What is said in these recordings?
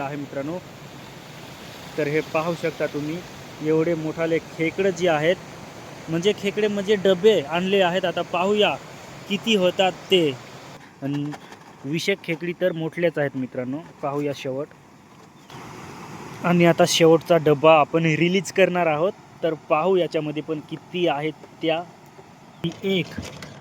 आहे मित्रांनो. तर हे पाहू शकता तुम्ही एवढे मोठाले खेकडे जे आहेत म्हणजे खेकडे म्हणजे डबे आणले आहेत. आता पाहूया किती होतात ते. आणि विषय खेकडी तर मोठलेच आहेत मित्रांनो. पाहूया शेवट. आणि आता शेवटचा डब्बा आपण रिलीज करणार आहोत. तर पाहू याच्यामध्ये पण किती आहेत त्या. एक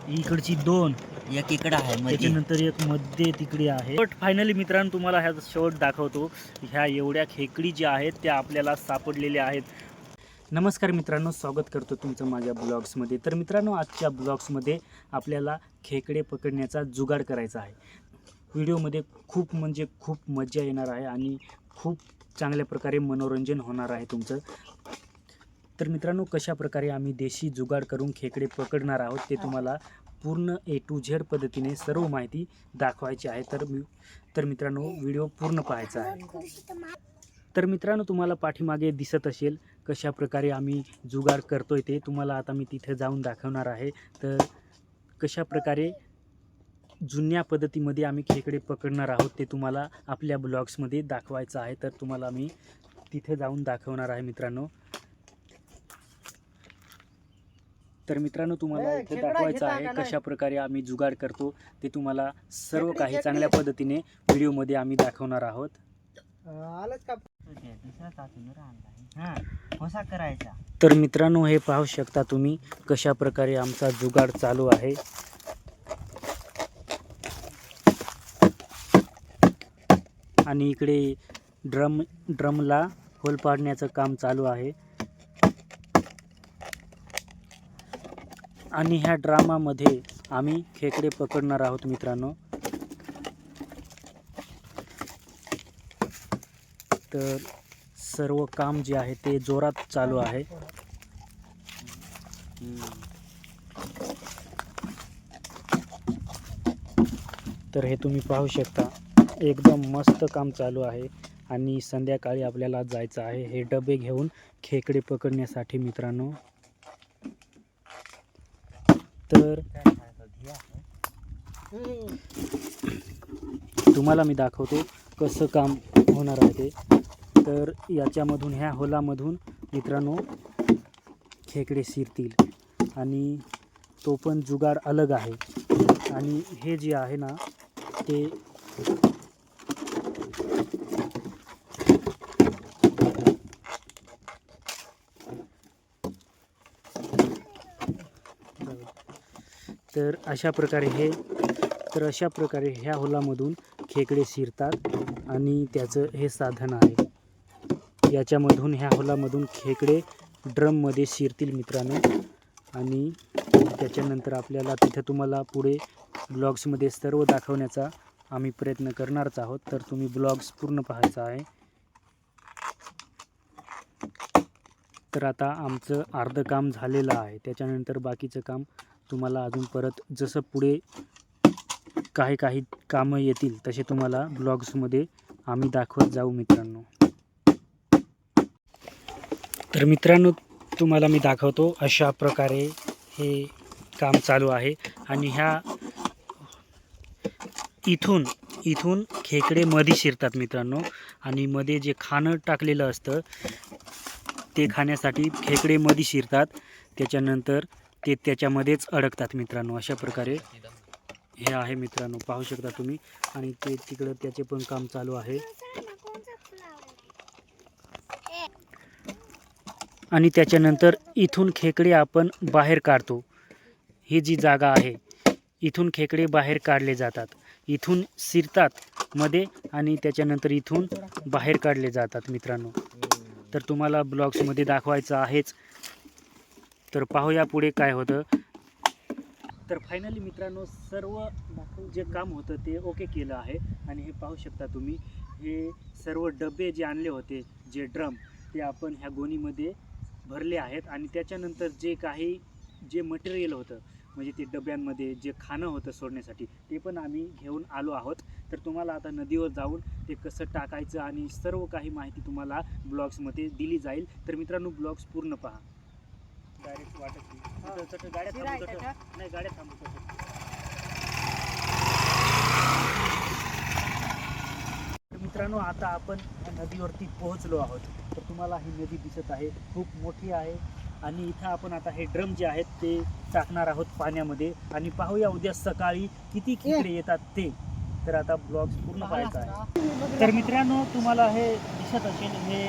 इकडची दोन एक इकडं आहे मध्ये त्याच्यानंतर एक मध्ये तिकडे आहे. बट फायनली मित्रांनो तुम्हाला ह्या शर्ट दाखवतो. ह्या एवढ्या खेकडी ज्या आहेत त्या आपल्याला सापडलेल्या आहेत. नमस्कार मित्रांनो स्वागत करतो तुमचं माझ्या ब्लॉग्समध्ये. तर मित्रांनो आजच्या ब्लॉग्समध्ये आपल्याला खेकडे पकडण्याचा जुगाड करायचा आहे. व्हिडिओमध्ये खूप म्हणजे खूप मजा येणार आहे आणि खूप चांगल्या प्रकारे मनोरंजन होणार आहे तुमचं. तर मित्रांनो कशा प्रकारे आम्ही देशी जुगाड करून खेकडे पकडणार आहोत ते तुम्हाला पूर्ण ए टू झेड पद्धतीने सर्व माहिती दाखवायची आहे. तर मी तर मित्रांनो व्हिडिओ पूर्ण पाहायचा आहे. तर मित्रांनो तुम्हाला पाठीमागे दिसत असेल कशा प्रकारे आम्ही जुगाड करतोय ते. तुम्हाला आता मी तिथे जाऊन दाखवणार आहे. तर कशा प्रकारे जुन्या पद्धतीमध्ये आम्ही खेकडे पकडणार आहोत ते तुम्हाला आपल्या ब्लॉग्समध्ये दाखवायचं आहे. तर तुम्हाला मी तिथे जाऊन दाखवणार आहे मित्रांनो. तर मित्रांनो तुम्हाला इथे दाखवायचं आहे? कशा प्रकारे आम्ही जुगाड करतो. ते तुम्हाला सर्व काही. चांगल्या पद्धतीने व्हिडिओमध्ये आम्ही दाखवणार आहोत. आलंच का? हा करायचा तर मित्रांनो हे पाहू शकता तुम्ही कशा प्रकारे आमचा जुगाड चालू आहे. आणि इकडे ड्रम ड्रमला होल पाडण्याचं काम चालू आहे. आणि ह्या ड्रामामध्ये आम्ही खेकडे पकडणार आहोत मित्रांनो. तर सर्व काम जे आहे ते जोरात चालू आहे. तर हे तुम्ही पाहू शकता एकदम मस्त काम चालू आहे आणि संध्याकाळी आपल्याला जायचं आहे हे डबे घेऊन खेकडे पकडण्यासाठी मित्रांनो. तर तुम्हाला मी दाखवतो कसं काम होणार आहे ते. तर याच्यामधून ह्या होलामधून मित्रांनो खेकडे शिरतील आणि तो पण जुगाड अलग आहे. आणि हे जे आहे ना ते तर अशा प्रकारे हे तर अशा प्रकारे ह्या होलामधून खेकडे शिरतात आणि त्याचं हे साधन आहे. याच्यामधून ह्या होलामधून खेकडे ड्रममध्ये शिरतील मित्रांनो. आणि त्याच्यानंतर आपल्याला तिथं तुम्हाला पुढे ब्लॉग्समध्ये सर्व दाखवण्याचा आम्ही प्रयत्न करणारच आहोत. तर तुम्ही ब्लॉग्स पूर्ण पाहायचा आहे. तर आता आमचं अर्धं काम झालेलं आहे. त्याच्यानंतर बाकीचं काम तुम्हाला अजून परत जसं पुढे काही काही कामं येतील तसे तुम्हाला ब्लॉग्समध्ये आम्ही दाखवत जाऊ मित्रांनो. तर मित्रांनो तुम्हाला मी दाखवतो अशा प्रकारे हे काम चालू आहे. आणि ह्या इथून इथून खेकडे मध्ये शिरतात मित्रांनो. आणि मध्ये जे खाणं टाकलेलं असतं ते खाण्यासाठी खेकडे मध्ये शिरतात. त्याच्यानंतर ते त्याच्यामध्येच अडकतात मित्रांनो अशा प्रकारे हे आहे मित्रांनो पाहू शकता तुम्ही. आणि ते तिकडं त्याचे पण काम चालू आहे. आणि त्याच्यानंतर इथून खेकडे आपण बाहेर काढतो. ही जी जागा आहे इथून खेकडे बाहेर काढले जातात. इथून शिरतात मध्ये आणि त्याच्यानंतर इथून बाहेर काढले जातात मित्रांनो. तर तुम्हाला ब्लॉग्समध्ये दाखवायचं आहेच तर पाहूया पुढे काय होतं. तर फायनली मित्रांनो सर्व जे काम होतं ते ओके केलं आहे. आणि हे पाहू शकता तुम्ही हे सर्व डबे जे आणले होते जे ड्रम ते आपण ह्या गोणीमध्ये भरले आहेत. आणि त्याच्यानंतर जे काही जे मटेरियल होतं म्हणजे ते डब्यांमध्ये जे खाणं होतं सोडण्यासाठी ते पण आम्ही घेऊन आलो आहोत. तर तुम्हाला आता नदीवर जाऊन ते कसं टाकायचं आणि सर्व काही माहिती तुम्हाला ब्लॉग्समध्ये दिली जाईल. तर मित्रांनो ब्लॉग्स पूर्ण पहा. डायरेक्ट वाटत नाही. तिथं- तिथं गाड्या थांबू फिरायचं तिथं. नाही गाड्या थांबू तिथं. तर मित्रांनो मित्रांनो आता आपण या नदीवरती पोहोचलो आहोत. तर तुम्हाला ही नदी दिसत आहे. खूप मोठी आहे. आणि इथं आपण आता हे ड्रम जे आहेत ते टाकणार आहोत पाण्यामध्ये. आणि पाहूया उद्या सकाळी किती खेकडे येतात ते. तर आता ब्लॉग पूर्ण पाहायचा आहे. तर मित्रांनो तुम्हाला हे दिसत असेल हे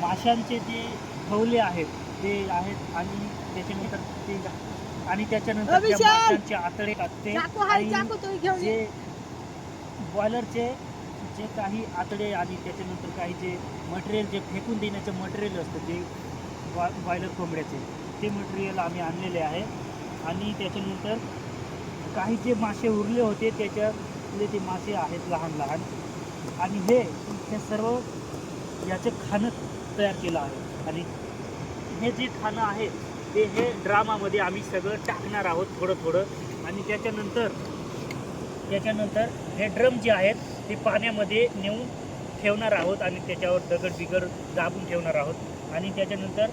माशांचे जे खवले आहेत ते आहेत आणि त्याच्यानंतर ते आणि त्याच्यानंतर त्या! माशांचे आतडे असते आणि. जे बॉयलरचे जे काही आतडे आणि त्याच्यानंतर काही जे मटेरियल जे फेकून देण्याचं मटेरियल असतं ते बॉ बॉयलर कोंबड्याचे ते मटेरियल आम्ही आणलेले आहे आणि त्याच्यानंतर काही जे मासे उरले होते त्याच्यातले ते मासे आहेत लहान लहान आणि हे हे सर्व याचं खाणं तयार केलं आहे आणि हे जे खाणं आहे ते हे ड्रामामध्ये आम्ही सगळं टाकणार आहोत थोडं थोडं. आणि त्याच्यानंतर त्याच्यानंतर हे ड्रम जे आहेत ते पाण्यामध्ये नेऊन ठेवणार आहोत आणि त्याच्यावर दगड बिगड दाबून ठेवणार आहोत. आणि त्याच्यानंतर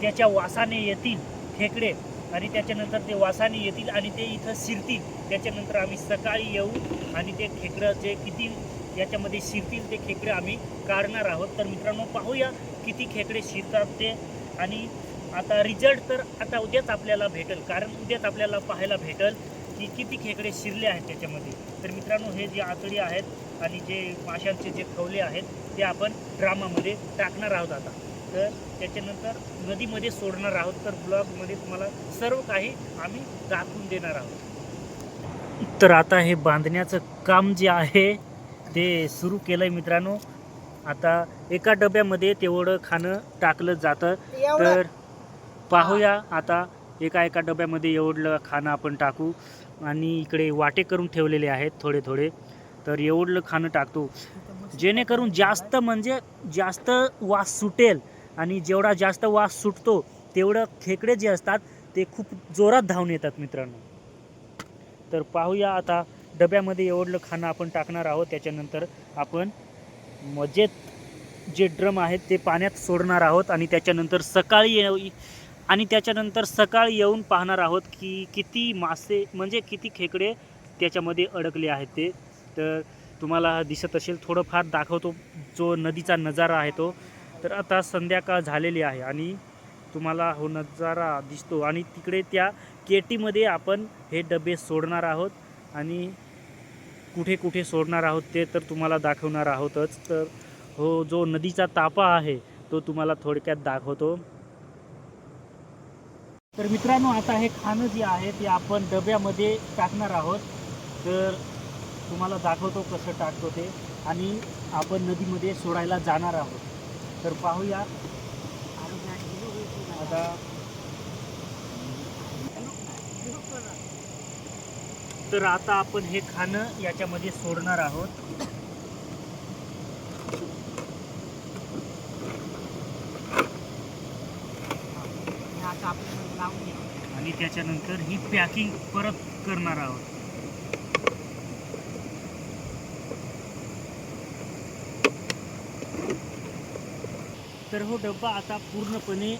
त्याच्या वासाने येतील खेकडे आणि त्याच्यानंतर ते वासाने येतील आणि ते इथं शिरतील. त्याच्यानंतर आम्ही सकाळी येऊ आणि ते खेकडं जे किती याच्यामध्ये शिरतील ते खेकडे आम्ही काढणार आहोत. तर मित्रांनो पाहूया किती खेकडे शिरतात ते. आणि आता रिझल्ट तर आता उद्याच आपल्याला भेटेल. कारण उद्याच आपल्याला पाहायला भेटेल की किती खेकडे शिरले आहेत त्याच्यामध्ये. तर मित्रांनो हे जे आतडी आहेत आणि जे माशांचे जे खवले आहेत ते आपण ड्रामामध्ये टाकणार आहोत आता. तर त्याच्यानंतर नदीमध्ये सोडणार आहोत. तर ब्लॉगमध्ये तुम्हाला सर्व काही आम्ही दाखवून देणार आहोत. तर आता हे बांधण्याचं काम जे आहे ते सुरू केलं आहे मित्रांनो. आता एका डब्यामध्ये तेवढं खाणं टाकलं जातं. तर पाहूया आता एका एका डब्यामध्ये एवढलं खाणं आपण टाकू. आणि इकडे वाटे करून ठेवलेले आहेत थोडे थोडे. तर एवढलं खाणं टाकतो. जेणेकरून जास्त म्हणजे जास्त वास सुटेल आणि जेवढा जास्त वास सुटतो तेवढं खेकडे जे असतात ते खूप जोरात धावून येतात मित्रांनो. तर पाहूया आता डब्यामध्ये एवढलं खाणं आपण टाकणार आहोत. त्याच्यानंतर आपण मजेत जे ड्रम आहेत ते पाण्यात सोडणार आहोत आणि त्याच्यानंतर सकाळी येऊ आणि त्याच्यानंतर सकाळी येऊन पाहणार आहोत की किती मासे म्हणजे किती खेकडे त्याच्यामध्ये अडकले आहेत ते. तर तुम्हाला दिसत असेल थोडंफार दाखवतो जो नदीचा नजारा आहे तो. तर आता संध्याकाळ झालेली आहे आणि तुम्हाला हो नजारा दिसतो. आणि तिकडे त्या केटीमध्ये आपण हे डबे सोडणार आहोत आणि कुठे कुठे सोडणार आहोत ते तर तुम्हाला दाखवणार आहोतच. तर हो जो नदीचा तापा आहे तो तुम्हाला थोडक्यात दाखवतो. तर मित्रांनो आता हे खाणं जे आहे ते आपण डब्यामध्ये टाकणार आहोत. तर तुम्हाला दाखवतो कसं टाकतो ते आणि आपण नदीमध्ये सोडायला जाणार आहोत. तर पाहूया. आता तर आता आपण हे खाणं याच्यामध्ये सोडणार आहोत. आता आपण लावून घ्या. आणि त्याच्यानंतर ही पॅकिंग परत करणार आहोत. तर हो डब्बा आता पूर्णपणे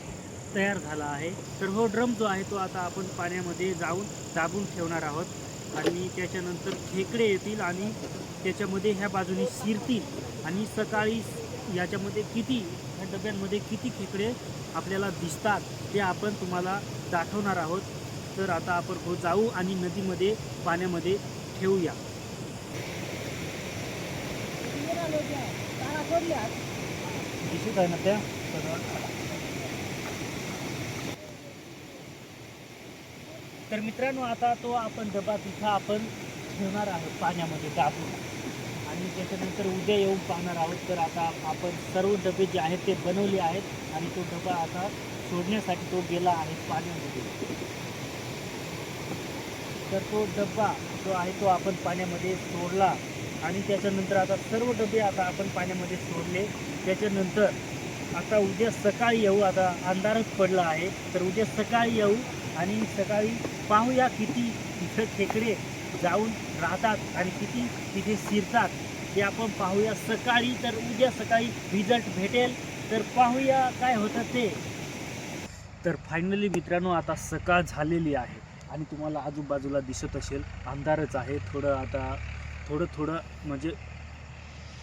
तयार झाला आहे. तर हो ड्रम जो आहे तो आता आपण पाण्यामध्ये जाऊन दाबून ठेवणार आहोत. आणि त्याच्यानंतर खेकडे येतील आणि त्याच्यामध्ये ह्या बाजूने शिरतील. आणि सकाळी याच्यामध्ये किती ह्या डब्यांमध्ये किती खेकडे आपल्याला दिसतात ते आपण तुम्हाला दाखवणार आहोत. तर आता आपण हो जाऊ आणि नदीमध्ये पाण्यामध्ये ठेवूया. दिसत आहे ना त्या? तर मित्रांनो आता तो आपण डबा तिथं आपण ठेवणार आहोत पाण्यामध्ये दाबून. आणि त्याच्यानंतर उद्या येऊन पाहणार आहोत. तर आता आपण सर्व डबे जे आहेत ते बनवले आहेत आणि तो डबा आता सोडण्यासाठी तो गेला आहे पाण्यामध्ये. तर तो डब्बा जो आहे तो आपण पाण्यामध्ये सोडला आणि त्याच्यानंतर आता सर्व डबे आता आपण पाण्यामध्ये सोडले. त्याच्यानंतर आता उद्या सकाळी येऊ. आता अंधारच पडला आहे. तर उद्या सकाळी येऊ आणि सकाळी पाहूया किती तिथं खेकडे जाऊन राहतात आणि किती तिथे शिरतात. ते आपण पाहूया. सकाळी तर उद्या सकाळी रिझल्ट भेटेल. तर पाहूया काय होतं ते. तर फायनली मित्रांनो आता सकाळ झालेली आहे आणि तुम्हाला आजूबाजूला दिसत असेल अंधारच आहे. थोडं आता थोडं थोडं म्हणजे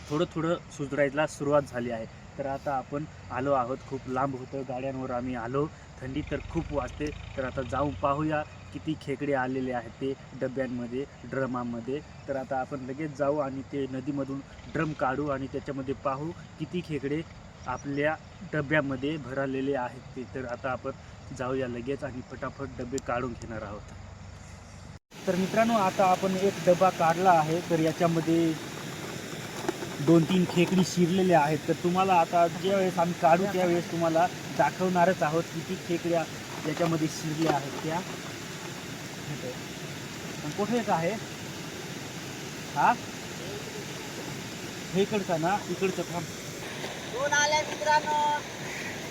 थोडं थोडं सुधरायला सुरुवात झाली आहे. तर आता आपण आलो आहोत. खूप लांब होतं. गाड्यांवर आम्ही आलो. थंडी तर खूप वाजते. तर आता जाऊन पाहूया. किती खेकडे आलेले आहेत ते डब्यांमध्ये ड्रमामध्ये. तर आता आपण लगेच जाऊ आणि ते नदीमधून ड्रम काढू आणि त्याच्यामध्ये पाहू किती खेकडे आपल्या डब्यामध्ये भरलेले आहेत ते. तर आता आपण जाऊया लगेच आणि फटाफट डबे काढून घेणार आहोत. तर मित्रांनो आता आपण एक डबा काढला आहे. तर याच्यामध्ये दोन तीन खेकडी शिरलेल्या आहेत. तर तुम्हाला आता ज्यावेळेस आम्ही काढू त्यावेळेस तुम्हाला दाखवणारच आहोत किती खेकड्या याच्यामध्ये शिरल्या आहेत त्या. आणि कुठे एक आहे? हा? हे इकडचा ना इकडचं थांब. दोन आल्या मित्रांनो.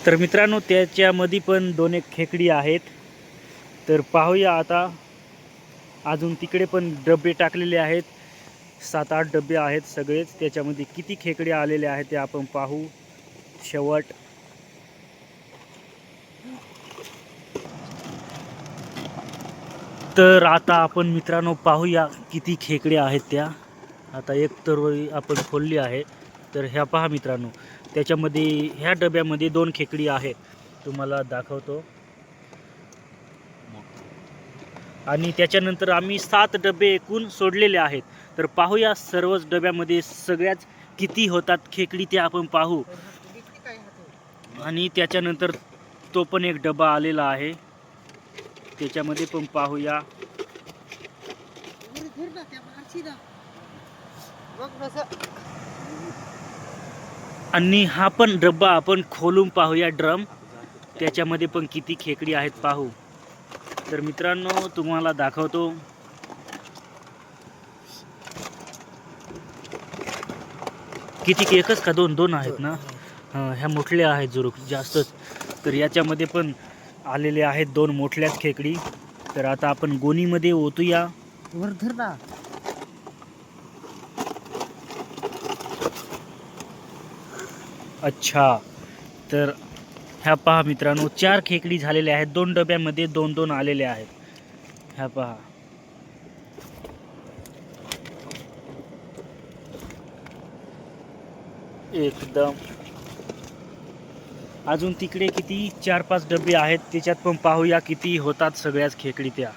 तर मित्रांनो त्याच्यामध्ये पण दोन एक खेकडी आहेत. तर पाहूया आता. अजून तिकडे पण डबे टाकलेले आहेत. सात आठ डबे आहेत सगळेच. त्याच्यामध्ये किती खेकडे आलेले आहेत ते आपण पाहू. शेवट. तर आता आपण मित्रांनो पाहूया किती खेकडे आहेत त्या. आता एक तरवळी आपण खोलली आहे. तर ह्या पहा मित्रांनो त्याच्यामध्ये ह्या डब्यामध्ये दोन खेकडी आहे तुम्हाला दाखवतो. आणि त्याच्यानंतर आम्ही सात डबे एकूण सोडलेले आहेत. तर पाहूया सर्वच डब्यामध्ये सगळ्याच किती होतात खेकडी ते आपण पाहू. आणि त्याच्यानंतर तो पण एक डबा आलेला आहे. त्याच्यामध्ये पण पाहूया. आणि हा पण डब्बा आपण खोलून पाहूया ड्रम. त्याच्यामध्ये पण किती खेकडी आहेत पाहू. तर मित्रांनो तुम्हाला दाखवतो. किती एकच का दोन? दोन आहेत ना? हां ह्या मोठल्या आहेत जरूर जास्तच. तर याच्यामध्ये पण आलेले आहेत दोन मोठल्याच खेकडी. तर आता आपण गोणीमध्ये ओतूया. वर धर ना अच्छा. तर ह्या पहा मित्रांनो चार खेकडी झालेल्या आहेत. दोन डब्यामध्ये दोन दोन आलेले आहेत. ह्या पहा. एकदम. अजून तिकडे किती चार पाच डबे आहेत त्याच्यात पण पाहूया किती होतात सगळ्याच खेकडी त्या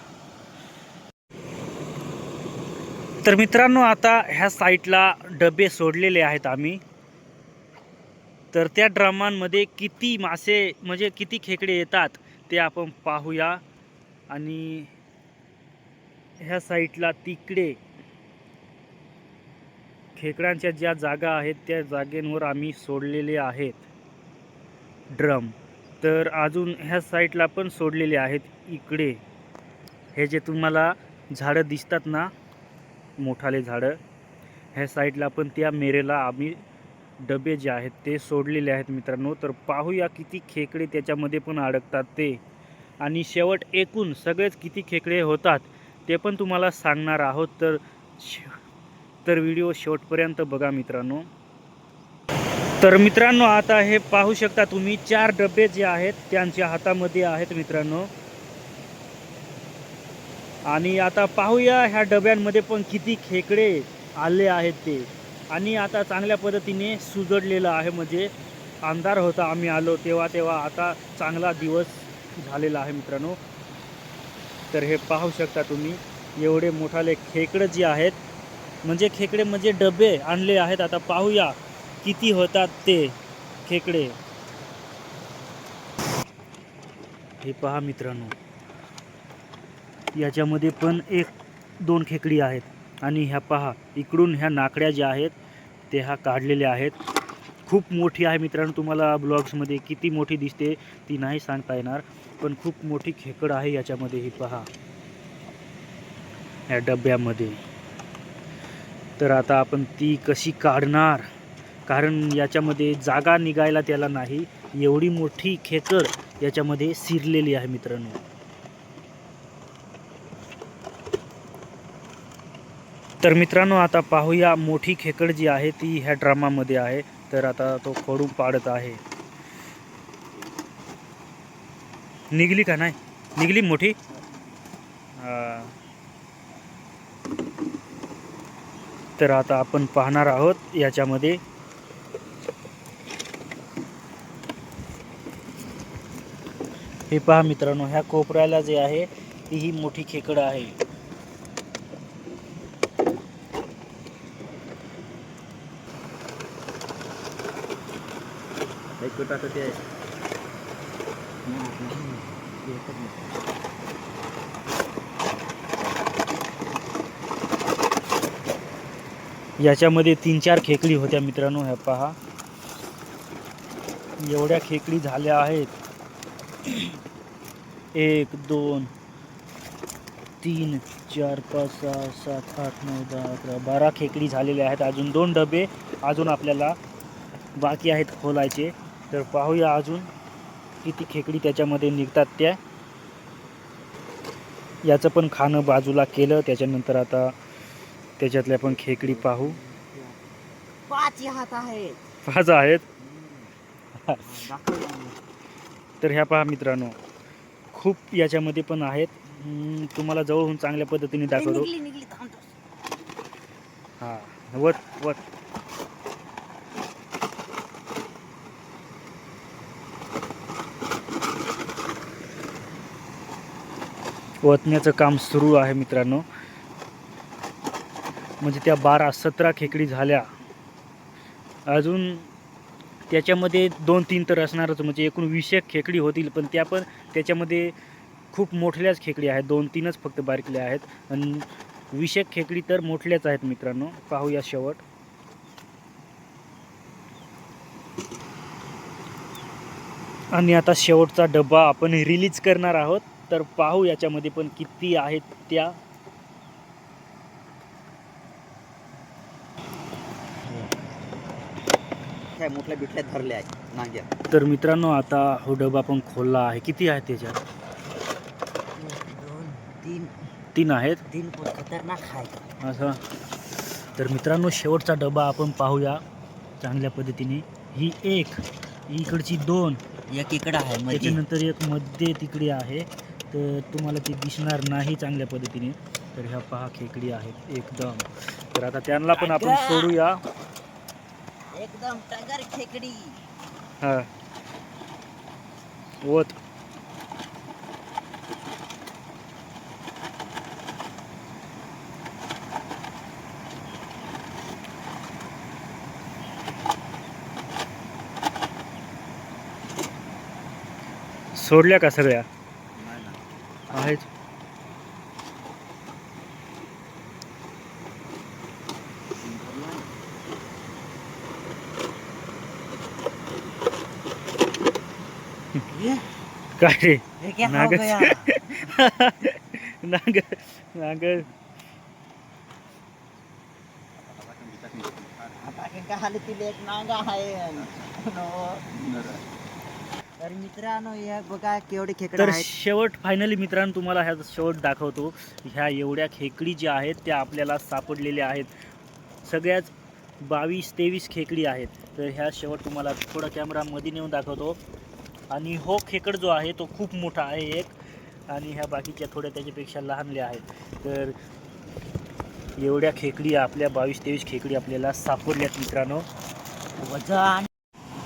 तर मित्रांनो आता ह्या साईटला डबे सोडलेले आहेत आम्ही. तर त्या ड्रमांमध्ये किती मासे म्हणजे किती खेकडे येतात ते आपण पाहूया. आणि ह्या साईटला तिकडे खेकड्यांच्या ज्या जागा आहेत त्या जागेंवर आम्ही सोडलेले आहेत. ड्रम. तर अजून ह्या साईटला पण सोडलेले आहेत इकडे. हे जे तुम्हाला झाडं दिसतात ना मोठाले झाडं ह्या साईडला पण त्या मेरेला आम्ही डबे जे आहेत ते सोडलेले आहेत मित्रांनो. तर पाहूया किती खेकडे त्याच्यामध्ये पण अडकतात ते. आणि शेवट एकूण सगळेच किती खेकडे होतात ते पण तुम्हाला सांगणार आहोत. तर शे- तर व्हिडिओ शेवटपर्यंत बघा मित्रांनो. तर मित्रांनो आता हे पाहू शकता तुम्ही चार डबे जे आहेत त्यांच्या हातामध्ये आहेत मित्रांनो. आणि आता पाहूया ह्या डब्यांमध्ये पण किती खेकडे आले आहेत ते. आणि आता चांगल्या पद्धतीने सुजडलेलं आहे म्हणजे अंधार होता आम्ही आलो तेव्हा तेव्हा आता चांगला दिवस झालेला आहे मित्रांनो. तर हे पाहू शकता तुम्ही एवढे मोठाले खेकडं जे आहेत म्हणजे खेकडे म्हणजे डबे आणले आहेत. आता पाहूया किती होतात ते? खेकडे. हे पहा मित्रांनो. याच्यामध्ये पण एक दोन खेकडी आहेत. आणि ह्या पहा इकडून ह्या नाकड्या ज्या आहेत ते ह्या काढलेल्या आहेत. खूप मोठी आहे मित्रांनो तुम्हाला ब्लॉग्समध्ये किती मोठी दिसते ती नाही सांगता येणार पण खूप मोठी खेकड आहे याच्यामध्ये ही पहा. या डब्यामध्ये. तर आता आपण ती कशी काढणार? कारण याच्यामध्ये जागा निघायला त्याला नाही. एवढी मोठी खेकड याच्यामध्ये शिरलेली आहे मित्रांनो. तर मित्रांनो आता पाहूया मोठी खेकड जी आहे ती ह्या ड्रामामध्ये आहे. तर आता तो खोडून पाडत आहे. निघली का नाही? निघली मोठी? तर आता आपण पाहणार आहोत याच्यामध्ये हे पहा मित्रांनो ह्या कोपऱ्याला जे आहे ती ही मोठी खेकड आहे. याच्यामध्ये तीन चार खेकडी होत्या मित्रांनो ह्या पहा. एवढ्या खेकडी झाल्या आहेत. एक दोन तीन चार पाच सहा सात आठ नऊ दहा अकरा बारा खेकडी झालेल्या आहेत. अजून दोन डबे अजून आपल्याला बाकी आहेत खोलायचे. तर पाहूया अजून किती खेकडी त्याच्यामध्ये निघतात त्या. याचं पण खाणं बाजूला केलं. त्याच्यानंतर आता त्याच्यातल्या पण खेकडी पाहू. पाच हात आहेत. पाच आहेत. तर ह्या पहा मित्रांनो खूप याच्यामध्ये पण आहेत. तुम्हाला जवळहून चांगल्या पद्धतीने दाखवतो. हा वट वट. वतण्याचं काम सुरू आहे मित्रांनो. म्हणजे त्या बारा सतरा खेकडी झाल्या. अजून त्याच्यामध्ये दोन तीन तर असणारच म्हणजे एकूण विषयक खेकडी होतील पण त्या पण त्याच्यामध्ये खूप मोठल्याच खेकडी आहेत. दोन तीनच फक्त बारकल्या आहेत. आणि वीस खेकडी तर मोठल्याच आहेत मित्रांनो. पाहूया शेवट. आणि आता शेवटचा डब्बा आपण रिलीज करणार आहोत. तर पाहू याच्यामध्ये पण किती आहेत त्या. काय मोठल्या बिटल्या धरल्या आहेत नांग्या. तर मित्रांनो आता हा डबा पण खोलला आहे. किती आहेत त्याच्यात? दोन तीन. तीन आहेत? तीन पण खतरनाक आहे असं. तर मित्रांनो शेवटचा डबा आपण पाहूया चांगल्या पद्धतीने. ही एक इकडची दोन. एक इकडं आहे मध्ये त्याच्यानंतर एक मध्ये तिकडे आहे. तर तुम्हाला ती दिसणार नाही चांगल्या पद्धतीने. तर ह्या पहा खेकडी आहेत एकदम. तर आता त्यांना पण आपण! सोडूया. एकदम टगर खेकडी. हा. वत. सोडल्या का सगळ्या? आहेत. काय रे नाग नाग नांगा. तर मित्रांनो या बघा केवढे खेकडे तर आहेत. शेवट फायनली मित्रांनो तुम्हाला ह्या शेवट दाखवतो. ह्या एवढ्या खेकडी ज्या आहेत त्या आपल्याला सापडलेल्या आहेत. सगळ्याच बावीस तेवीस खेकडी आहेत. तर ह्या शेवट तुम्हाला थोडा कॅमेरामध्ये नेऊन दाखवतो. आणि हो खेकड जो आहे तो खूप मोठा आहे एक. आणि ह्या बाकीच्या थोड्या त्याच्यापेक्षा लहानल्या आहेत. तर एवढ्या खेकडी आपल्या बावीस तेवीस खेकडी आपल्याला सापडल्यात मित्रांनो. वजन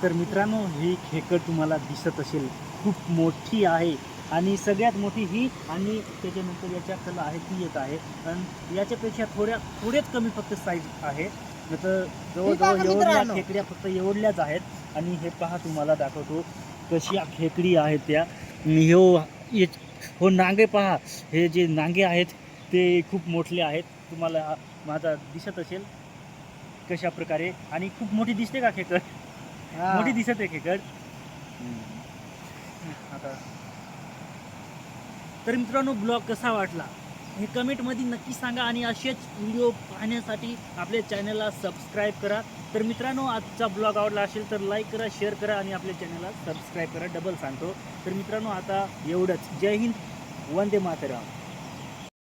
तर मित्रांनो ही खेकड तुम्हाला दिसत असेल. खूप मोठी आहे. आणि सगळ्यात मोठी ही आणि त्याच्यानंतर याच्या कला आहे ती एक आहे. आणि याच्यापेक्षा थोड्या थोड्याच कमी फक्त साईज आहे. तर जवळजवळ एवढ्या. खेकड्या फक्त एवढल्याच आहेत. आणि हे पहा तुम्हाला दाखवतो. कशा खेकडी आहेत त्या? हो हे- नांगे पहा. हे जे नांगे आहेत ते खूप मोठले आहेत. तुम्हाला माझा दिसत असेल कशा प्रकारे. आणि खूप मोठी दिसते का खेकड? मोठी दिसत आहे खेकड आता. तर मित्रांनो ब्लॉग कसा वाटला? हे कमेंटमध्ये नक्की सांगा आणि असेच व्हिडिओ पाहण्यासाठी आपल्या चॅनलला सबस्क्राईब करा. तर मित्रांनो आजचा ब्लॉग आवडला असेल तर लाईक करा शेअर करा आणि आपल्या चॅनलला सबस्क्राईब करा. डबल सांगतो. तर मित्रांनो आता एवढंच. जय हिंद. वंदे मातरम.